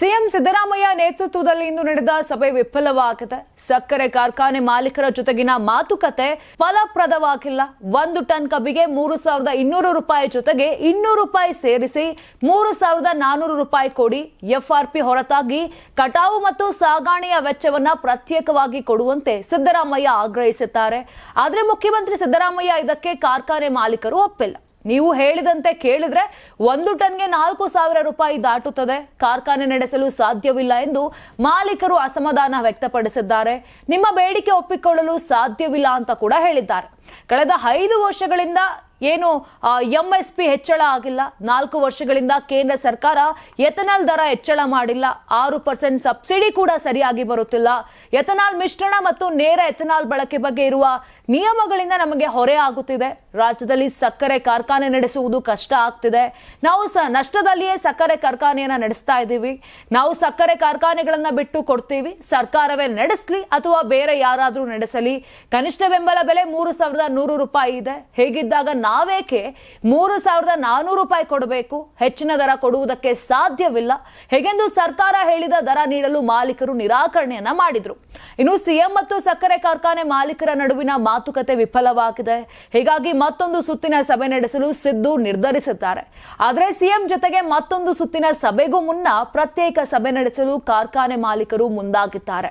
CM Siddaramaiah ನೇತೃತ್ವದಲ್ಲಿ ಇಂದು ನಡೆದ ಸಭೆ ವಿಫಲವಾಗಿದೆ. ಸಕ್ಕರೆ ಕಾರ್ಖಾನೆ ಮಾಲೀಕರ ಜೊತೆಗಿನ ಮಾತುಕತೆ ಫಲಪ್ರದವಾಗಿಲ್ಲ. ಒಂದು ಟನ್ ಕಬ್ಬಿಗೆ ಮೂರು ಸಾವಿರದ ಇನ್ನೂರು ರೂಪಾಯಿ ಜೊತೆಗೆ ಇನ್ನೂರು ರೂಪಾಯಿ ಸೇರಿಸಿ ಮೂರು ಸಾವಿರದ ನಾನೂರು ರೂಪಾಯಿ ಕೊಡಿ. ಎಫ್ಆರ್ಪಿ ಹೊರತಾಗಿ ಕಟಾವು ಮತ್ತು ಸಾಗಾಣೆಯ ವೆಚ್ಚವನ್ನ ಪ್ರತ್ಯೇಕವಾಗಿ ಕೊಡುವಂತೆ ಸಿದ್ದರಾಮಯ್ಯ ಆಗ್ರಹಿಸಿದ್ದಾರೆ. ಆದರೆ ಮುಖ್ಯಮಂತ್ರಿ ಸಿದ್ದರಾಮಯ್ಯ ಇದಕ್ಕೆ ಕಾರ್ಖಾನೆ ಮಾಲೀಕರು ಒಪ್ಪಿಲ್ಲ. ನೀವು ಹೇಳಿದಂತೆ ಕೇಳಿದ್ರೆ ಒಂದು ಟನ್ಗೆ ನಾಲ್ಕು ಸಾವಿರ ರೂಪಾಯಿ ದಾಟುತ್ತದೆ. ಕಾರ್ಖಾನೆ ನಡೆಸಲು ಸಾಧ್ಯವಿಲ್ಲ ಎಂದು ಮಾಲೀಕರು ಅಸಮಾಧಾನ ವ್ಯಕ್ತಪಡಿಸಿದ್ದಾರೆ. ನಿಮ್ಮ ಬೇಡಿಕೆ ಒಪ್ಪಿಕೊಳ್ಳಲು ಸಾಧ್ಯವಿಲ್ಲ ಅಂತ ಕೂಡ ಹೇಳಿದ್ದಾರೆ. ಕಳೆದ ಐದು ವರ್ಷಗಳಿಂದ ಏನು ಎಂಎಸ್ಪಿ ಹೆಚ್ಚಳ ಆಗಿಲ್ಲ. ನಾಲ್ಕು ವರ್ಷಗಳಿಂದ ಕೇಂದ್ರ ಸರ್ಕಾರ ಎಥನಾಲ್ ದರ ಹೆಚ್ಚಳ ಮಾಡಿಲ್ಲ. ಆರು ಪರ್ಸೆಂಟ್ ಸಬ್ಸಿಡಿ ಕೂಡ ಸರಿಯಾಗಿ ಬರುತ್ತಿಲ್ಲ. ಎಥನಾಲ್ ಮಿಶ್ರಣ ಮತ್ತು ನೇರ ಎಥನಾಲ್ ಬಳಕೆ ಬಗ್ಗೆ ಇರುವ ನಿಯಮಗಳಿಂದ ನಮಗೆ ಹೊರೆ ಆಗುತ್ತಿದೆ. ರಾಜ್ಯದಲ್ಲಿ ಸಕ್ಕರೆ ಕಾರ್ಖಾನೆ ನಡೆಸುವುದು ಕಷ್ಟ ಆಗ್ತಿದೆ. ನಾವು ಸ, ನಷ್ಟದಲ್ಲಿಯೇ ಸಕ್ಕರೆ ಕಾರ್ಖಾನೆಯನ್ನ ನಡೆಸ್ತಾ ಇದ್ದೀವಿ. ನಾವು ಸಕ್ಕರೆ ಕಾರ್ಖಾನೆಗಳನ್ನ ಬಿಟ್ಟು ಕೊಡ್ತೀವಿ. ಸರ್ಕಾರವೇ ನಡೆಸಲಿ ಅಥವಾ ಬೇರೆ ಯಾರಾದರೂ ನಡೆಸಲಿ. ಕನಿಷ್ಠ ಬೆಂಬಲ ಬೆಲೆ ಮೂರು ಸಾವಿರದ ನೂರು ರೂಪಾಯಿ ಇದೆ. ಹೇಗಿದ್ದಾಗ ನಾವೇಕೆ ಮೂರು ಸಾವಿರದ ನಾನೂರು ರೂಪಾಯಿ ಕೊಡಬೇಕು? ಹೆಚ್ಚಿನ ದರ ಕೊಡುವುದಕ್ಕೆ ಸಾಧ್ಯವಿಲ್ಲ. ಹೇಗೆಂದು ಸರ್ಕಾರ ಹೇಳಿದ ದರ ನೀಡಲು ಮಾಲೀಕರು ನಿರಾಕರಣೆಯನ್ನ ಮಾಡಿದ್ರು. ಇನ್ನು ಸಿಎಂ ಮತ್ತು ಸಕ್ಕರೆ ಕಾರ್ಖಾನೆ ಮಾಲೀಕರ ನಡುವಿನ ಮಾತುಕತೆ ವಿಫಲವಾಗಿದೆ. ಹೀಗಾಗಿ ಮತ್ತೊಂದು ಸುತ್ತಿನ ಸಭೆ ನಡೆಸಲು ಸಿದ್ದು ನಿರ್ಧರಿಸಿದ್ದಾರೆ. ಆದರೆ ಸಿಎಂ ಜೊತೆಗೆ ಮತ್ತೊಂದು ಸುತ್ತಿನ ಸಭೆಗೂ ಮುನ್ನ ಪ್ರತ್ಯೇಕ ಸಭೆ ನಡೆಸಲು ಕಾರ್ಖಾನೆ ಮಾಲೀಕರು ಮುಂದಾಗಿದ್ದಾರೆ.